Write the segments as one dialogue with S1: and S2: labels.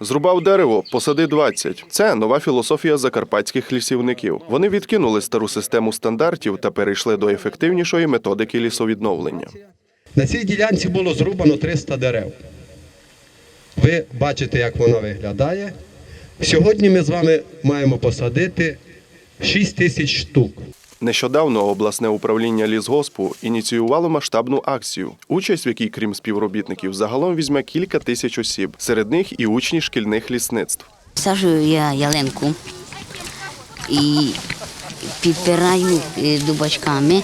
S1: Зрубав дерево, посади 20. Це нова філософія закарпатських лісівників. Вони відкинули стару систему стандартів та перейшли до ефективнішої методики лісовідновлення.
S2: На цій ділянці було зрубано 300 дерев. Ви бачите, як воно виглядає. Сьогодні ми з вами маємо посадити 6 тисяч штук.
S1: Нещодавно обласне управління лісгоспу ініціювало масштабну акцію, участь в якій, крім співробітників, загалом візьме кілька тисяч осіб, серед них і учні шкільних лісництв.
S3: Саджую я ялинку і підпираю е, дубачками,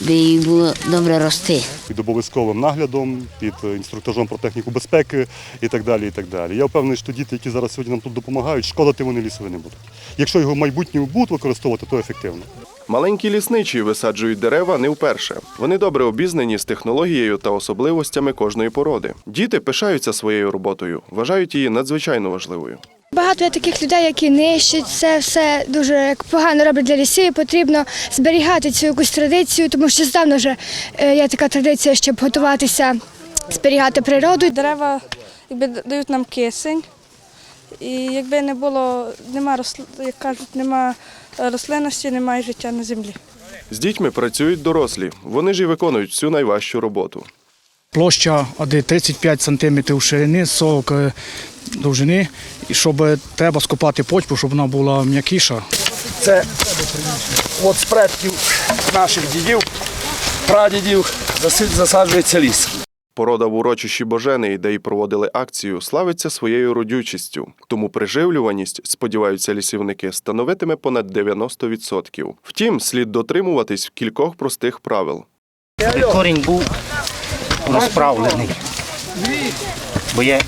S3: би їй було добре рости.
S4: під обов'язковим наглядом, під інструктажом про техніку безпеки і так далі. І так далі. Я впевнений, що діти, які зараз сьогодні нам тут допомагають, шкодити вони лісові не будуть. Якщо його в майбутньому будуть використовувати, то ефективно.
S1: Маленькі лісничі висаджують дерева не вперше. Вони добре обізнані з технологією та особливостями кожної породи. Діти пишаються своєю роботою, вважають її надзвичайно важливою.
S5: Багато є таких людей, які нищать це все дуже як погано роблять для лісів. Потрібно зберігати цю якусь традицію, тому що здавна вже е, є така традиція, щоб готуватися, зберігати природу.
S6: Дерева якби дають нам кисень. І якби не було, нема росл... як кажуть, нема рослинності, немає життя на землі.
S1: З дітьми працюють дорослі. Вони ж і виконують всю найважчу роботу.
S7: Площа один 35 см ширини, 40 довжини, і щоб треба скопати почву, щоб вона була м'якіша. Це от з предків наших дідів, прадідів засаджується ліс.
S1: Порода в урочищі Божений, де й проводили акцію, славиться своєю родючістю. Тому приживлюваність, сподіваються лісівники, становитиме понад 90%. Втім, слід дотримуватись кількох простих правил.
S8: корінь був розправлений. Бо є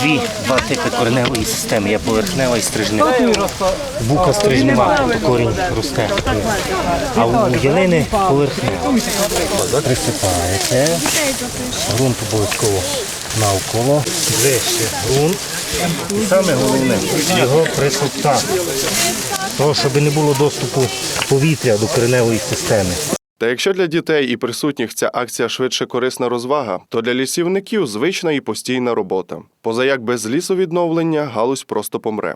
S8: дві, два типи кореневої системи. Є поверхнева і стрижнева. Бука стрижнева, тобто корінь росте. А у ялини поверхнева. Присипаєте. Грунт обов'язково навколо. Вище ґрунт. І саме головне його присота. Того, щоб не було доступу повітря до кореневої системи.
S1: Та якщо для дітей і присутніх ця акція швидше корисна розвага, то для лісівників звична і постійна робота. Позаяк без лісовідновлення галузь просто помре.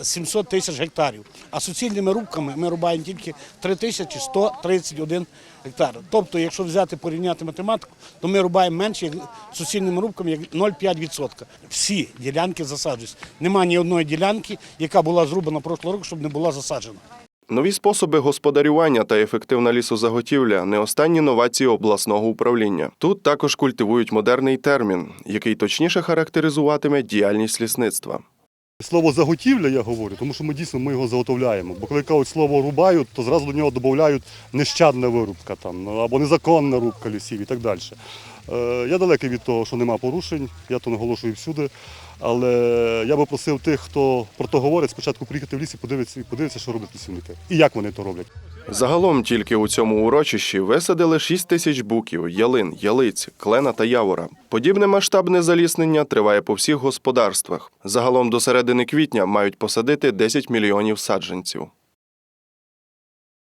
S9: 700 тисяч гектарів. А суцільними рубками ми рубаємо тільки 3131 гектар. Тобто, якщо взяти порівняти математику, то ми рубаємо менше як суцільними рубками як 0,5%. Всі ділянки засаджуються. Нема ні одної ділянки, яка була зрубана прошлого року, щоб не була засаджена.
S1: Нові способи господарювання та ефективна лісозаготівля не останні новації обласного управління. Тут також культивують модерний термін, який точніше характеризуватиме діяльність лісництва.
S4: Слово заготівля я говорю, тому що ми дійсно ми його заготовляємо. Бо коли кажуть слово рубають, то зразу до нього додають нещадна вирубка там, ну, або незаконна рубка лісів і так далі. Е, я далекий від того, що нема порушень, я то наголошую всюди. Але я би просив тих, хто про то говорить, спочатку приїхати в ліс і подивитися, і подивитися, що роблять лісівники. І як вони то роблять.
S1: Загалом тільки у цьому урочищі висадили 6 тисяч буків, ялин, ялиць, клена та явора. Подібне масштабне заліснення триває по всіх господарствах. Загалом до середини квітня мають посадити 10 мільйонів саджанців.